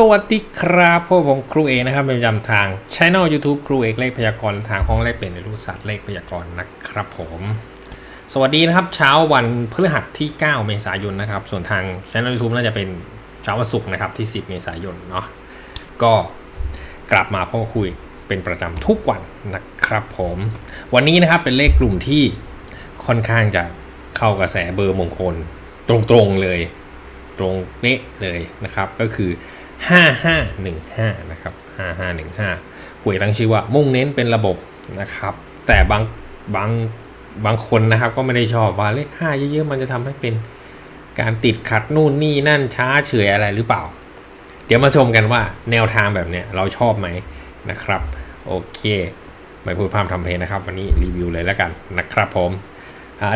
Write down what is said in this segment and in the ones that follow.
สวัสดีครับพวกผมครูเอกนะครับเป็นประจำทางช่อง YouTube ครูเอกเลขพยากรณ์ทางห้องเลขเป็นในรู้ศาสตร์เลขพยากรณ์นะครับผม สวัสดีนะครับ เช้าวันพฤหัสที่ 9 เมษายนนะครับ ส่วนทางช่อง YouTube น่าจะเป็นเช้าวันศุกร์นะครับที่ 10 เมษายนเนาะก็กลับมาพ่อคุยเป็นประจำทุกวันนะครับผม วันนี้นะครับเป็นเลขกลุ่มที่ค่อนข้างจะเข้ากระแสเบอร์มงคลตรงๆเลย ตรงเป๊ะเลยนะครับ ก็คือ 5515 นะครับ 5515หวยตั้งชื่อว่ามุ่งเน้นเป็นระบบนะครับ แต่บางบางบางคนนะครับก็ไม่ได้ชอบว่าเลข 5 เยอะๆ มันจะทำให้เป็นการติดขัดนู่นนี่นั่นช้าเฉยอะไรหรือเปล่า เดี๋ยวมาชมกันว่าแนวทางแบบเนี้ยเราชอบไหมนะครับ โอเค ไม่พูดพร่ำทำเพลงนะครับ วันนี้รีวิวเลยแล้วกันนะครับผม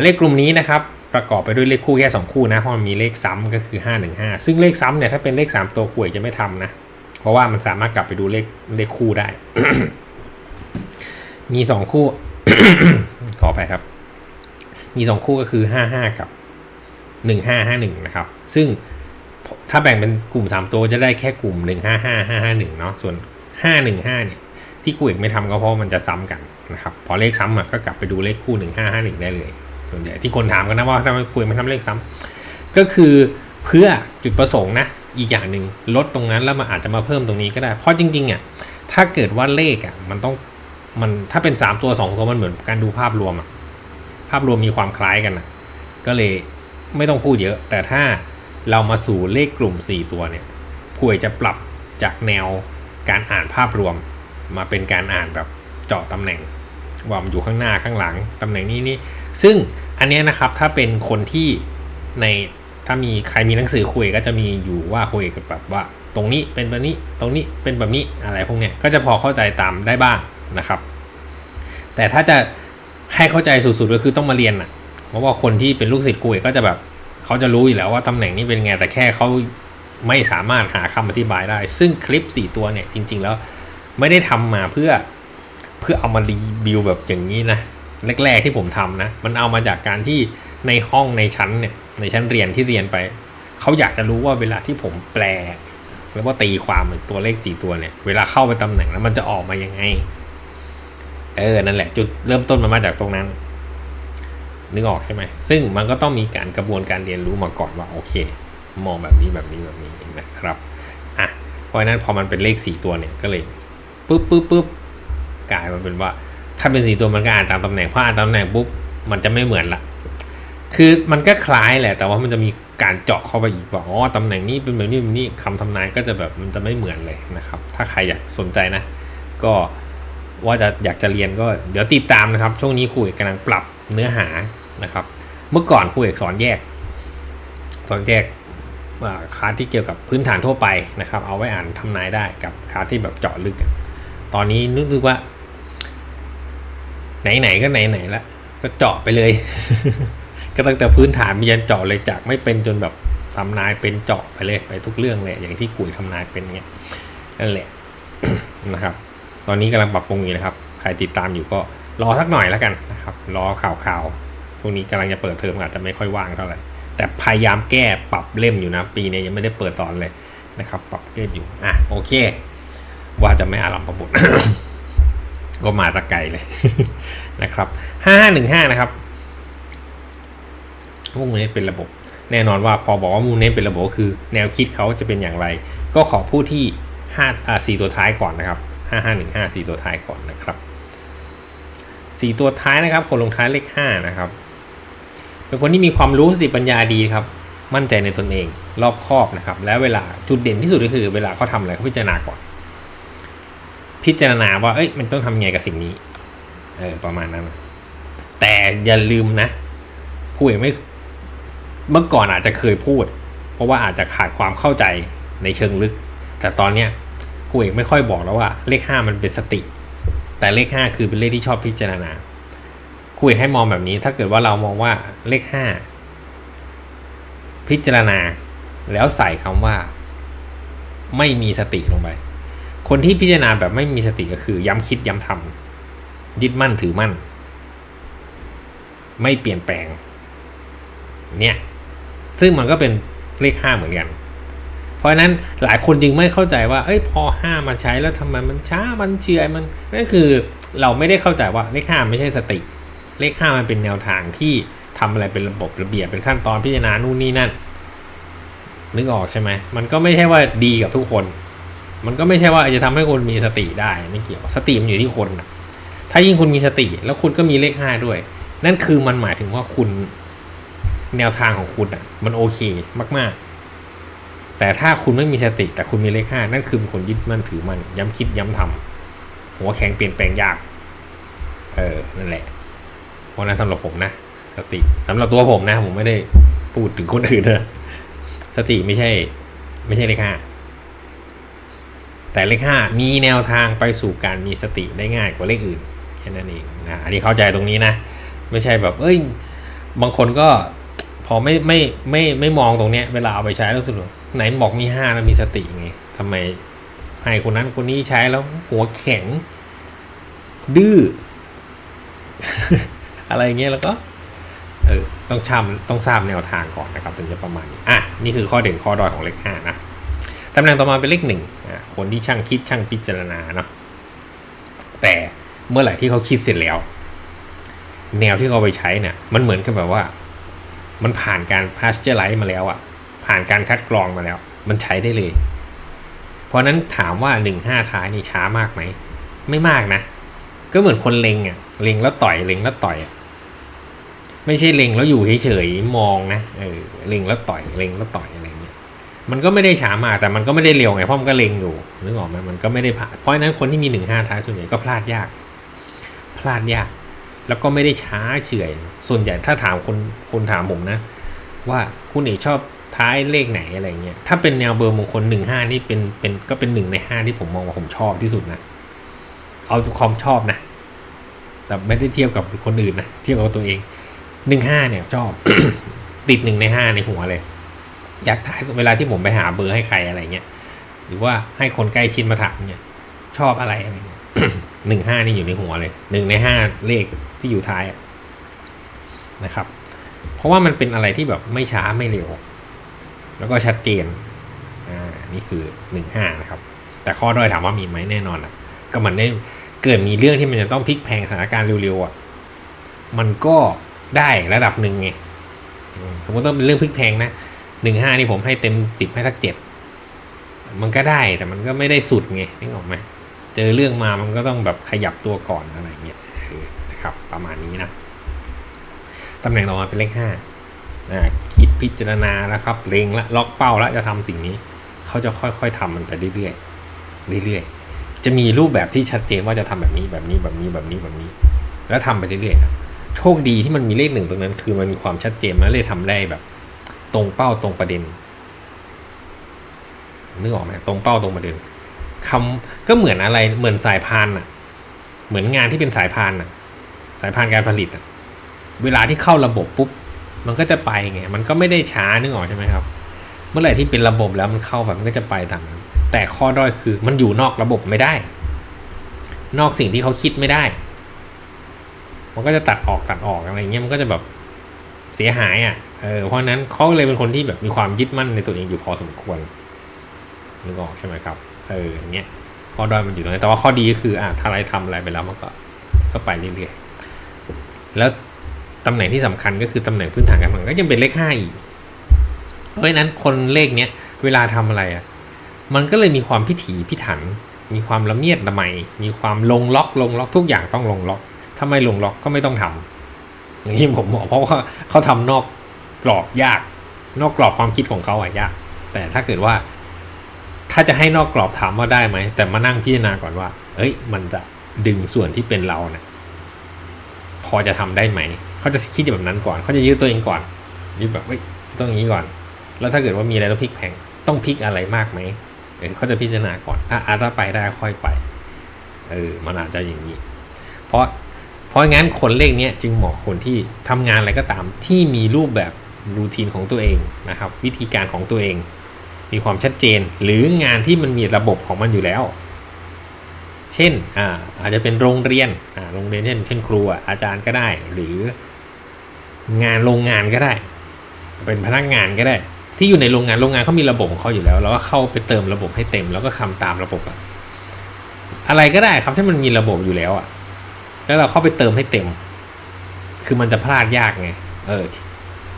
เลขกลุ่มนี้นะครับ ประกอบไปด้วยเลขคู่แค่2คู่นะเพราะมันมีเลขซ้ำก็คือ 515 ซึ่งเลขซ้ำเนี่ยถ้าเป็นเลข 3 ตัวขวยจะไม่ทำนะ เพราะว่ามันสามารถกลับไปดูเลขเลขคู่ได้ มี 2 คู่ ขออภัยครับ มี 2 คู่ก็คือ 55 กับ 1551 นะครับ ซึ่งถ้าแบ่งเป็นกลุ่ม 3 ตัวจะได้แค่กลุ่ม 155 551 เนาะส่วน 515 เนี่ย ที่คู่เอกไม่ทำก็เพราะมันจะซ้ำกันนะครับ พอเลขซ้ำก็กลับไปดูเลขคู่ 1551 ได้เลย ส่วนใหญ่ที่คนถามกันนะว่าทำไมคุยไม่ทำเลขซ้ำก็คือเพื่อจุดประสงค์นะอีกอย่างหนึ่งลดตรงนั้นแล้วมันอาจจะมาเพิ่มตรงนี้ก็ได้ เพราะจริงๆอะถ้าเกิดว่าเลขอะมันต้องมันถ้าเป็น 3 ตัว 2 ตัวมันเหมือนการดูภาพรวมอะภาพรวมมีความคล้ายกันอะก็เลยไม่ต้องพูดเยอะ แต่ถ้าเรามาสู่เลขกลุ่ม 4 ตัวเนี่ยผู้จะปรับจากแนวการอ่านภาพรวม มาเป็นการอ่านแบบเจาะตำแหน่ง ว่ามันอยู่ข้างหน้าข้างหลังตำแหน่งนี้นี่ซึ่งอันเนี้ยนะครับถ้าเป็นคนที่ในถ้ามีใครมีหนังสือคุยก็จะมีอยู่ว่าคุยกับแบบว่า ตรงนี้เป็นแบบนี้ตรงนี้เป็นแบบนี้อะไรพวกเนี้ยก็จะพอเข้าใจตามได้บ้างนะครับ แต่ถ้าจะให้เข้าใจสุดๆก็คือต้องมาเรียนอะเพราะว่าคนที่เป็นลูกศิษย์คุยก็จะแบบเขาจะรู้อยู่แล้วว่าตำแหน่งนี้เป็นไงแต่แค่เขาไม่สามารถหาคำอธิบายได้ ซึ่งคลิป 4 ตัวเนี่ยจริง ๆ แล้วไม่ได้ทำมาเพื่อ เพื่อเอามารีวิวแบบอย่างนี้นะแรกๆที่ผมทำนะ มันเอามาจากการที่ในห้องในชั้นเนี่ยในชั้นเรียนที่เรียนไป เขาอยากจะรู้ว่าเวลาที่ผมแปลหรือว่าตีความตัวเลขสี่ตัวเนี่ย เวลาเข้าไปตำแหน่งแล้วมันจะออกมายังไง เออ นั่นแหละ จุดเริ่มต้นมันมาจากตรงนั้น นึกออกใช่ไหม ซึ่งมันก็ต้องมีการกระบวนการเรียนรู้มาก่อนว่าโอเค มองแบบนี้แบบนี้แบบนี้นะครับ อะ เพราะฉะนั้นพอมันเป็นเลขสี่ตัวเนี่ยก็เลยปุ๊บปุ๊บปุ๊บ กลายมาเป็นว่า ถ้าเป็นสี่ตัวมันก็อ่านตามตำแหน่งพออ่านตำแหน่งปุ๊บมันจะไม่เหมือนละคือมันก็คล้ายแหละ แต่ว่ามันจะมีการเจาะเข้าไปอีกว่าอ๋อตำแหน่งนี้เป็นแบบนี้แบบนี้คำทำนายก็จะแบบมันจะไม่เหมือนเลยนะครับ ถ้าใครอยากสนใจนะ ก็ว่าจะอยากจะเรียนก็เดี๋ยวติดตามนะครับ ช่วงนี้ครูเอกกำลังปรับเนื้อหานะครับ เมื่อก่อนครูเอกสอนแยก สอนแยกคาที่เกี่ยวกับพื้นฐานทั่วไปนะครับ เอาไว้อ่านทำนายได้กับคาที่แบบเจาะลึก ตอนนี้นึกว่า ไหนๆก็ไหนๆแล้วก็เจาะไปเลย ก็ตั้งแต่พื้นฐานมียันเจาะเลยจากไม่เป็นจนแบบทำนายเป็นเจาะไปเลยไปทุกเรื่องเลยอย่างที่คุยทำนายเป็นเงี้ยนั่นแหละนะครับ ตอนนี้กำลังปรับปรุงอยู่นะครับ ใครติดตามอยู่ก็รอสักหน่อยแล้วกันนะครับ รอข่าวข่าวพวกนี้กำลังจะเปิดเทอมอาจจะไม่ค่อยว่างเท่าไหร่แต่พยายามแก้ปรับเล่มอยู่นะ ปีนี้ยังไม่ได้เปิดตอนเลยนะครับ ปรับเล่มอยู่อะโอเค ว่าจะไม่อารัมประบุ ก็มาตะไกลเลยนะครับห้าหนึ่งห้านะครับมุ่งเน้เป็นระบบ แน่นอนว่าพอบอกว่ามุ่งเน้เป็นระบบคือ แนวคิดเขาจะเป็นอย่างไร ก็ขอผู้ที่ห้าอ่าสี่ตัวท้ายก่อนนะครับห้าห้าหนึ่งห้าสี่ตัวท้ายก่อนนะครับสี่ตัวท้ายนะครับคนลงท้ายเลขห้านะครับเป็นคนที่มีความรู้สติปัญญาดีครับ มั่นใจในตนเอง รอบคอบนะครับ และเวลาจุดเด่นที่สุดก็คือ เวลาเขาทำอะไรเขาพิจารณาก่อน พิจารณาว่า เอ้ย มันต้องทำไงกับสิ่งนี้ เออ ประมาณนั้น แต่อย่าลืมนะผู้เอกไม่เมื่อก่อนอาจจะเคยพูด เพราะว่าอาจจะขาดความเข้าใจในเชิงลึก แต่ตอนเนี้ยผู้เอกไม่ค่อยบอกแล้วว่า เลขห้ามันเป็นสติ แต่เลขห้าคือเป็นเลขที่ชอบพิจารณาคุยให้มองแบบนี้ ถ้าเกิดว่าเรามองว่าเลขห้าพิจารณา แล้วใส่คำว่า ไม่มีสติลงไป คนที่พิจารณาแบบไม่มีสติก็คือ ย้ำคิดย้ำทำยึดมั่นถือมั่น ไม่เปลี่ยนแปลง เนี่ย ซึ่งมันก็เป็นเลขห้าเหมือนกัน เพราะนั้นหลายคนจึงไม่เข้าใจว่า เอ้ยพอห้ามาใช้แล้วทำไมมันช้ามันเฉื่อยมันนั่นคือเราไม่ได้เข้าใจว่าเลขห้าไม่ใช่สติ เลขห้ามันเป็นแนวทางที่ทำอะไรเป็นระบบระเบียบเป็นขั้นตอนพิจารณานู่นนี่นั่นนึกออกใช่ไหมมันก็ไม่ใช่ว่าดีกับทุกคน มันก็ไม่ใช่ว่าจะทำให้คนมีสติได้ไม่เกี่ยวสติมันอยู่ที่คนนะถ้ายิ่งคุณมีสติ แล้วคุณก็มีเลขห้าด้วย นั่นคือมันหมายถึงว่าคุณแนวทางของคุณอะ มันโอเคมาก ๆ แต่ถ้าคุณไม่มีสติ แต่คุณมีเลขห้านั่นคือเป็นคนยึดมั่นถือมัน ย้ำคิดย้ำทำหัวแข็งเปลี่ยนแปลงยาก เออนั่นแหละเพราะนั้นสำหรับผมนะสติสำหรับตัวผมนะ ผมไม่ได้พูดถึงคนอื่นนะสติไม่ใช่ ไม่ใช่เลขห้า แต่เลขห้ามีแนวทางไปสู่การมีสติได้ง่ายกว่าเลขอื่นแค่นั้นเองนะอันนี้เข้าใจตรงนี้นะ ไม่ใช่แบบเอ้ยบางคนก็พอไม่ไม่ไม่ไม่มองตรงเนี้ยเวลาเอาไปใช้แล้วสึกว่าไหนบอกมีห้าแล้วมีสติไงทำไมให้คนนั้นคนนี้ใช้แล้วหัวแข็ง ดื้ออะไรเงี้ยแล้วก็เออต้องชำต้องทราบแนวทางก่อนนะครับถึงจะประมาณนี้อะนี่คือข้อเด่นข้อด้อยของเลขห้านะ ตำแหน่งต่อมาเป็นเลขหนึ่งคนที่ช่างคิดช่างพิจารณาเนาะแต่เมื่อไหร่ที่เขาคิดเสร็จแล้ว แนวที่เขาไปใช้เนี่ยมันเหมือนกับแบบว่า มันผ่านการพาสเจอร์ไลท์มาแล้วอะ่ะ ผ่านการคัดกรองมาแล้ว มันใช้ได้เลย เพราะนั้นถามว่าหนึ่งห้าท้ายนี่ช้ามากไหม ไม่มากนะ ก็เหมือนคนเล็งอะ่ะเล็งแล้วต่อยเล็งแล้วต่อยอะไม่ใช่เล็งแล้วอยู่เฉยๆมองนะเออเล็งแล้วต่อยเล็งแล้วต่อยอะไรเงี้ย มันก็ไม่ได้ช้ามาแต่มันก็ไม่ได้เร็วไงเพราะมันก็เล็งอยู่นึกออกไหมมันก็ไม่ได้ผ่านเพราะฉะนั้นคนที่มีหนึ่งห้าท้ายส่วนใหญ่ก็พลาดยาก พลาดยาก แล้วก็ไม่ได้ช้าเฉื่อย ส่วนใหญ่ถ้าถามคนคนถามผมนะ ว่าคุณเอกชอบท้ายเลขไหนอะไรเงี้ยถ้าเป็นแนวเบอร์มงคลหนึ่งห้านี่เป็นเป็นก็เป็นหนึ่งในห้าที่ผมมองว่าผมชอบที่สุดนะเอาความชอบนะแต่ไม่ได้เทียบกับคนอื่นนะเทียบกับตัวเองหนึ่งห้าเนี่ยชอบ ติดหนึ่งในห้าในหัวเลย อยากท้ายเวลาที่ผมไปหาเบอร์ให้ใครอะไรเงี้ยหรือว่าให้คนใกล้ชิดมาถามเนี่ย ชอบอะไรอะไรเงี้ยหนึ่งห้านี่อยู่ในหัวเลยหนึ่งในห้าเลขที่อยู่ท้ายนะครับ เพราะว่ามันเป็นอะไรที่แบบไม่ช้าไม่เร็ว แล้วก็ชัดเจนอ่านี่คือหนึ่งห้านะครับ แต่ข้อด้อยถามว่ามีไหมแน่นอนอะ ก็มันได้เกิดมีเรื่องที่มันจะต้องพลิกแพงสถานการณ์เร็วๆอะมันก็ได้ระดับหนึ่งไงสมมติต้องเป็นเรื่องพลิกแพงนะ หนึ่งห้านี่ผมให้เต็มสิบให้สักเจ็ดมันก็ได้แต่มันก็ไม่ได้สุดไงนึกออกไหมเจอเรื่องมามันก็ต้องแบบขยับตัวก่อนอะไรเงี้ยนะครับ ประมาณนี้นะตำแหน่งต่อมาเป็นเลขห้าอ่าคิดพิจารณาแล้วครับเล็งและล็อกเป้าแล้วจะทำสิ่งนี้ เขาจะค่อยๆทำมันไปเรื่อยๆเรื่อยๆจะมีรูปแบบที่ชัดเจนว่าจะทำแบบนี้แบบนี้แบบนี้แบบนี้แบบนี้ แล้วทำไปเรื่อยๆนะโชคดีที่มันมีเลขหนึ่งตรงนั้น คือมันมีความชัดเจนมันเลยทำได้แบบ ตรงเป้าตรงประเด็นนึกออกไหมตรงเป้าตรงประเด็นคำก็เหมือนอะไรเหมือนสายพานอะเหมือนงานที่เป็นสายพานอะสายพานการผลิตอะเวลาที่เข้าระบบปุ๊บมันก็จะไปไงมันก็ไม่ได้ช้านึกออกใช่ไหมครับ เมื่อไหร่ที่เป็นระบบแล้วมันเข้าแบบมันก็จะไปตามนั้นแต่ข้อด้อยคือมันอยู่นอกระบบไม่ได้ นอกสิ่งที่เขาคิดไม่ได้ มันก็จะตัดออกตัดออกอะไรเงี้ยมันก็จะแบบ เสียหายอะเออเพราะนั้นเขาเลยเป็นคนที่แบบมีความยึดมั่นในตัวเองอยู่พอสมควรนึกออกใช่ไหมครับเอออย่างเงี้ยข้อด้อยมันอยู่ตรงนี้แต่ว่าข้อดีก็คืออะถ้าอะไรทำอะไรไปแล้วมันก็ก็ไปเรื่อยๆแล้วตำแหน่งที่สำคัญก็คือตำแหน่งพื้นฐานการเงินก็ยังเป็นเลขห้าอีกเพราะฉะนั้นคนเลขเนี้ยเวลาทำอะไรอะมันก็เลยมีความพิถีพิถัน มีความละเมียดละไมมีความลงล็อกลงล็อกทุกอย่างต้องลงล็อกถ้าไม่ลงล็อกก็ไม่ต้องทำ อย่างที่ผมบอกเพราะว่าเขาทำนอกกรอบยาก นอกกรอบความคิดของเขาอะยาก แต่ถ้าเกิดว่า ถ้าจะให้นอกกรอบถามว่าได้ไหม แต่มานั่งพิจารณาก่อนว่า เอ้ย มันจะดึงส่วนที่เป็นเราเนี่ยพอจะทำได้ไหม เขาจะคิดแบบนั้นก่อน เขาจะยืดตัวเองก่อนยืดแบบเฮ้ยต้องอย่างนี้ก่อน แล้วถ้าเกิดว่ามีอะไรต้องพลิกแพงต้องพลิกอะไรมากไหมเออเขาจะพิจารณาก่อน ถ้าอาถ้าไปได้ค่อยไป เออ มันอาจจะอย่างนี้ เพราะ เพราะงั้นคนเลขนี้จึงเหมาะคนที่ทำงานอะไรก็ตามที่มีรูปแบบรูทีนของตัวเองนะครับ วิธีการของตัวเอง มีความชัดเจนหรืองานที่มันมีระบบของมันอยู่แล้ว เช่นอ่าอาจจะเป็นโรงเรียนอ่าโรงเรียนเช่นเช่นครูอาจารย์ก็ได้ หรืองานโรงงานก็ได้ เป็นพนักงานก็ได้ ที่อยู่ในโรงงานโรงงานเขามีระบบของเขาอยู่แล้ว แล้วก็เข้าไปเติมระบบให้เต็ม แล้วก็ทำตามระบบอะอะไรก็ได้ครับที่มันมีระบบอยู่แล้วอะ แล้วเราเข้าไปเติมให้เต็ม คือมันจะพลาดยากไง เออ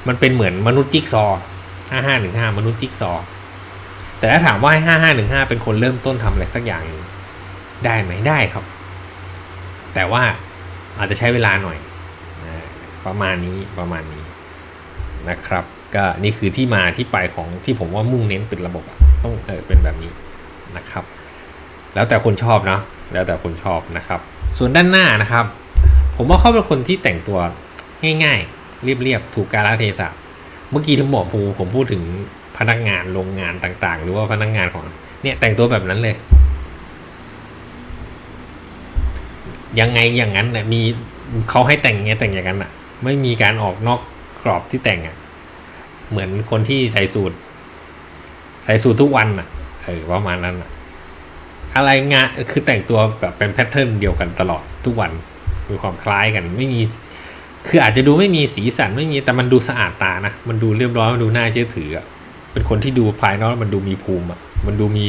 มันเป็นเหมือนมนุษย์จิ๊กซอห้าห้าหนึ่งห้ามนุษย์จิ๊กซอ แต่ถ้าถามว่าให้ห้าห้าหนึ่งห้าเป็นคนเริ่มต้นทำอะไรสักอย่างได้ไหมได้ครับ แต่ว่าอาจจะใช้เวลาหน่อย ประมาณนี้ประมาณนี้นะครับ ก็นี่คือที่มาที่ไปของที่ผมว่ามุ่งเน้นเป็นระบบต้องเออเป็นแบบนี้นะครับ แล้วแต่คนชอบนะแล้วแต่คนชอบนะครับ ส่วนด้านหน้านะครับ ผมว่าเขาเป็นคนที่แต่งตัวง่ายๆ เรียบๆ ถูกกาลเทศะ เมื่อกี้ที่บอกภูผมพูดถึงพนักงานโรงงานต่างๆ หรือว่าพนักงานของเนี่ยแต่งตัวแบบนั้นเลย ยังไงอย่างนั้นเนี่ยมีเขาให้แต่งไงแต่งอย่างนั้นอะไม่มีการออกนอกกรอบที่แต่งอะเหมือนคนที่ใส่สูตร ใส่สูตรทุกวันอะเออประมาณนั้นอะ อะไรงานคือแต่งตัวแบบเป็นแพทเทิร์นเดียวกันตลอดทุกวันมีความคล้ายกันไม่มีคืออาจจะดูไม่มีสีสันไม่มีแต่มันดูสะอาดตานะมันดูเรียบร้อยมันดูน่าเชื่อถืออะเป็นคนที่ดูภายนอกมันดูมีภูมิอะมันดูมี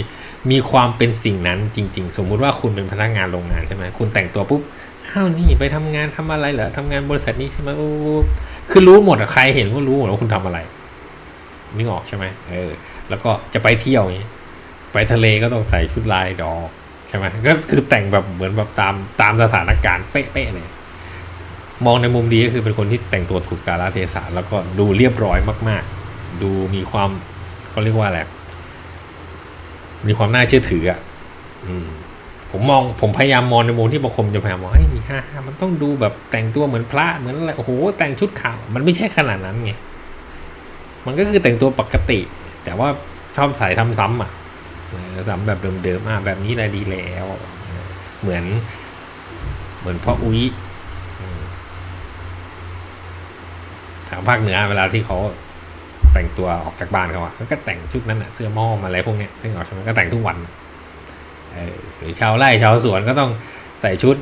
มีความเป็นสิ่งนั้นจริง ๆ สมมุติว่าคุณเป็นพนักงานโรงงานใช่ไหมคุณแต่งตัวปุ๊บอ้าวนี่ไปทำงานทำอะไรเหรอทำงานบริษัทนี้ใช่ไหมโอ้คือรู้หมดอะใครเห็นก็รู้หมดว่าคุณทำอะไรนึกออกใช่ไหมเออ แล้วก็จะไปเที่ยวอย่างนี้ ไปทะเลก็ต้องใส่ชุดลายดอกใช่ไหมก็คือแต่งแบบเหมือนแบบตามตามสถานการณ์เป๊ะๆเลยมองในมุมดีก็คือเป็นคนที่แต่งตัวถูกกาลเทศะแล้วก็ดูเรียบร้อยมาก ๆ ดูมีความเขาเรียกว่าอะไรมีความน่าเชื่อถืออะอมผมมองผมพยายามมองในมุมที่บางคนจะพยายามมองเฮ้ยมีห้าห้ามันต้องดูแบบแต่งตัวเหมือนพระเหมือนอะไรโอ้โหแต่งชุดขาวมันไม่ใช่ขนาดนั้นไงมันก็คือแต่งตัวปกติ แต่ว่าชอบใส่ซ้ำอะ ซ้ำแบบเดิมๆอะแบบนี้แหละดีแล้ว เหมือน เหมือนพ่ออุ้ยทางภาคเหนือเวลาที่เขาแต่งตัวออกจากบ้านเขาอะเขาก็แต่งชุดนั้นอะเสื้อหม้อมาอะไรพวกเนี้ยซึ่งออกใช่ไหมก็แต่งทุกวันหรือชาวไร่ชาวสวนก็ต้องใส่ชุด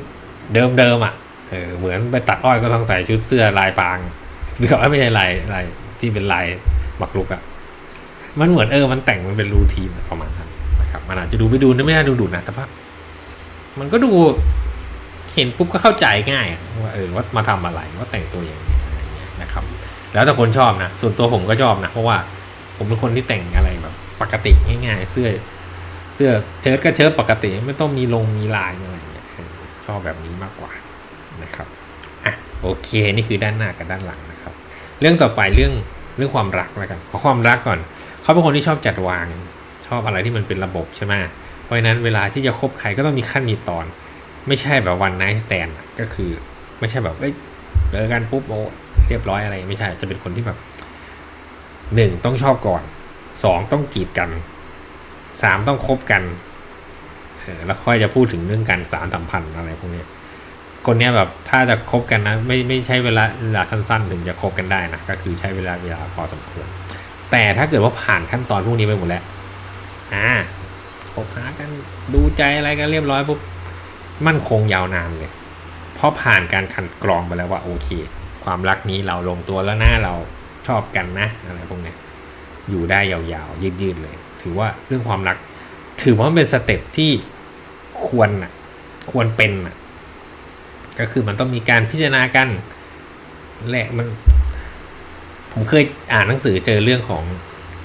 เดิมๆอะเออเหมือนไปตัดอ้อยก็ต้องใส่ชุดเสื้อลายปางหรือว่าไม่ใช่ลายลายที่เป็นลายหมักลุกอะมันเหมือนเออมันแต่งมันเป็นรูทีนประมาณนั้น นะครับมันอาจจะดูไม่ดูไม่น่าดูดูนะแต่ว่ามันก็ดูเห็นปุ๊บก็เข้าใจง่ายว่าเออว่ามาทำอะไรว่าแต่งตัวอย่างนี้อะไรเงี้ยนะครับ แล้วแต่คนชอบนะส่วนตัวผมก็ชอบนะเพราะว่าผมเป็นคนที่แต่งอะไรแบบปกติง่ายๆ เสื้อเสื้อเชิ้ตก็เชิ้ตปกติ ไม่ต้องมีลงมีลายอะไรเงี้ยชอบแบบนี้มากกว่านะครับอะโอเคนี่คือด้านหน้ากับด้านหลังนะครับ เรื่องต่อไปเรื่องเรื่องความรักแล้วกันขอความรักก่อนเขาเป็นคนที่ชอบจัดวาง อบอะไรที่มันเป็นระบบใช่ไหมเพราะฉะนั้นเวลาที่จะคบใครก็ต้องมีขั้นมีตอน ไม่ใช่แบบวันไนท์สแตนก็คือไม่ใช่แบบเอ้ยเจอกันปุ๊บโอ้เรียบร้อยอะไรไม่ใช่จะเป็นคนที่แบบหนึ่งต้องชอบก่อนสองต้องกีดกันสามต้องคบกันเออแล้วค่อยจะพูดถึงเรื่องการสารสัมพันธ์อะไรพวกนี้คนเนี้ยแบบถ้าจะคบกันนะ ไม่ไม่ใช่เวลาเวลาสั้นๆ ถึงจะคบกันได้นะก็คือใช้เวลาเวลาพอสมควรแต่ถ้าเกิดว่าผ่านขั้นตอนพวกนี้ไปหมดแล้ว อ่าคบหากันดูใจอะไรกันเรียบร้อยปุ๊บมั่นคงยาวนานเลยเพราะผ่านการคันกรองไปแล้วว่าโอเค ความรักนี้เราลงตัวแล้วนะเราชอบกันนะอะไรพวกเนี้ยอยู่ได้ยาวๆยืดๆเลย ถือว่าเรื่องความรัก ถือว่าเป็นสเต็ปที่ควรน่ะควรเป็นน่ะก็คือมันต้องมีการพิจารณากันแหละมัน ผมเคยอ่านหนังสือเจอเรื่องของ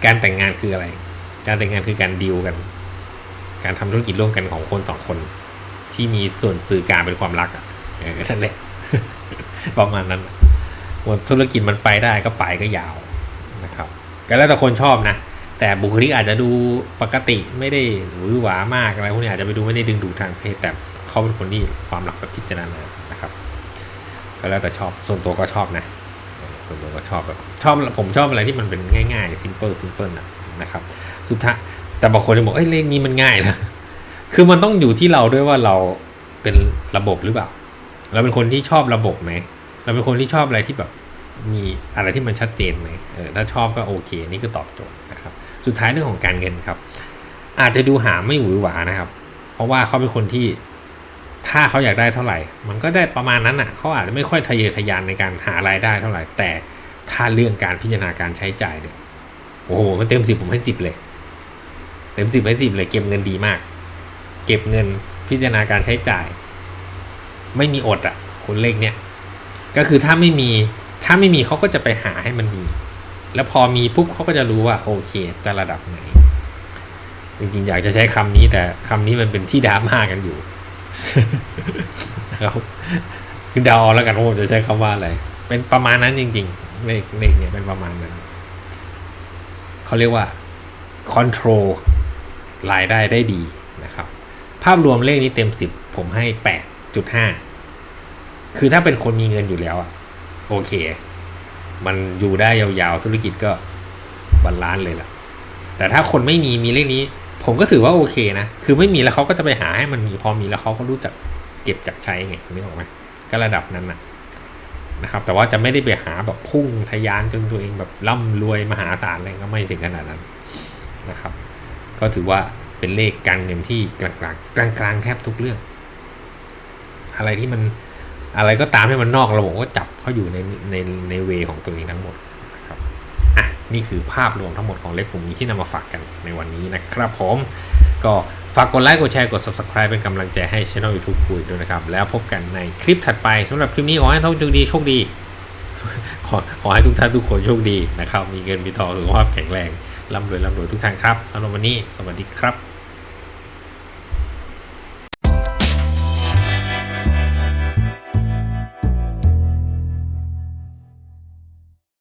การแต่งงานคืออะไร การแต่งงานคือการดีลกัน การทำธุรกิจร่วมกันของคนสองคน ที่มีส่วนสื่อกลารเป็นความรักอะเออนั่นแหละประมาณนั้นว่าธุรกิจมันไปได้ก็ไปก็ยาวนะครับก็แล้วแต่คนชอบนะ แต่บุคลิกอาจจะดูปกติไม่ได้หวือหวามากอะไรพวกนี้อาจจะไปดูไม่ได้ดึงดูดทางเพศแต่เขาเป็นคนที่ความรักแบบพิจารณานะครับ ก็แล้วแต่ชอบส่วนตัวก็ชอบนะส่วนตัวก็ชอบแบบชอบผมชอบอะไรที่มันเป็นง่ายๆ simple simple นะนะครับ สุดท้ายแต่บางคนจะบอกเอ้ยเลขนี้มันง่ายนะคือมันต้องอยู่ที่เราด้วยว่าเราเป็นระบบหรือเปล่า เราเป็นคนที่ชอบระบบไหมเราเป็นคนที่ชอบอะไรที่แบบมีอะไรที่มันชัดเจนไหมเออถ้าชอบก็โอเค นี่คือตอบโจทย์นะครับ สุดท้ายเรื่องของการเงินครับ อาจจะดูหาไม่หวือหวานะครับ เพราะว่าเขาเป็นคนที่ถ้าเขาอยากได้เท่าไหร่ มันก็ได้ประมาณนั้นอะเขาอาจจะไม่ค่อยทะเยอทะยานในการหารายได้เท่าไหร่ แต่ถ้าเรื่องการพิจารณาการใช้จ่ายเนี่ยโอ้โหมันเต็มสิบผมให้สิบเลย เต็มสิบให้สิบเลยเก็บเงินดีมาก เก็บเงินพิจารณาการใช้จ่าย ไม่มีอดอะคุณเลขเนี้ยก็คือถ้าไม่มีถ้าไม่มีเขาก็จะไปหาให้มันมี แล้วพอมีปุ๊บเขาก็จะรู้ว่าโอเคแต่ระดับไหน จริงๆ อยากจะใช้คำนี้แต่คำนี้มันเป็นที่ดราม่ากันอยู่นะครับคือเดาเอาแล้วกันว่าผมจะใช้คำว่าอะไร เป็นประมาณนั้นจริงๆเลขเลขเนี่ยเป็นประมาณนั้นเขาเรียกว่า control รายได้ได้ดีนะครับ ภาพรวมเลขนี้เต็มสิบผมให้แปดจุดห้าคือถ้าเป็นคนมีเงินอยู่แล้วอะโอเค มันอยู่ได้ยาวๆ ธุรกิจก็บรรล้านเลยล่ะ แต่ถ้าคนไม่มีมีเลขนี้ ผมก็ถือว่าโอเคนะ คือไม่มีแล้วเขาก็จะไปหาให้มันมีพอมีแล้วเขาก็รู้จักเก็บจักใช้ไงนึกออกไหมก็ระดับนั้นนะนะครับแต่ว่าจะไม่ได้ไปหาแบบพุ่งทะยานจนตัวเองแบบร่ำรวยมหาศาลอะไรก็ไม่ถึงขนาดนั้นนะครับ ก็ถือว่าเป็นเลขการเงินที่กลางๆกลางกลางแทบทุกเรื่อง อะไรที่มันอะไรก็ตามที่มันนอกระบบก็จับเขาอยู่ในในในเวของตัวเองทั้งหมดนะครับอะนี่คือภาพรวมทั้งหมดของเลขกลุ่มนี้ที่นำมาฝากกันในวันนี้นะครับผม ก็ฝากกดไลค์กดแชร์กด subscribe เป็นกำลังใจให้ channel YouTube คุยด้วยนะครับ แล้วพบกันในคลิปถัดไปสำหรับคลิปนี้ขอให้ทุกท่านโชคดีโชคดีขอขอให้ทุกท่านทุกคนโชคดีนะครับ มีเงินมีทองสุขภาพแข็งแรง ร่ำรวยร่ำรวยทุกท่านครับสำหรับวันนี้ สวัสดีครับ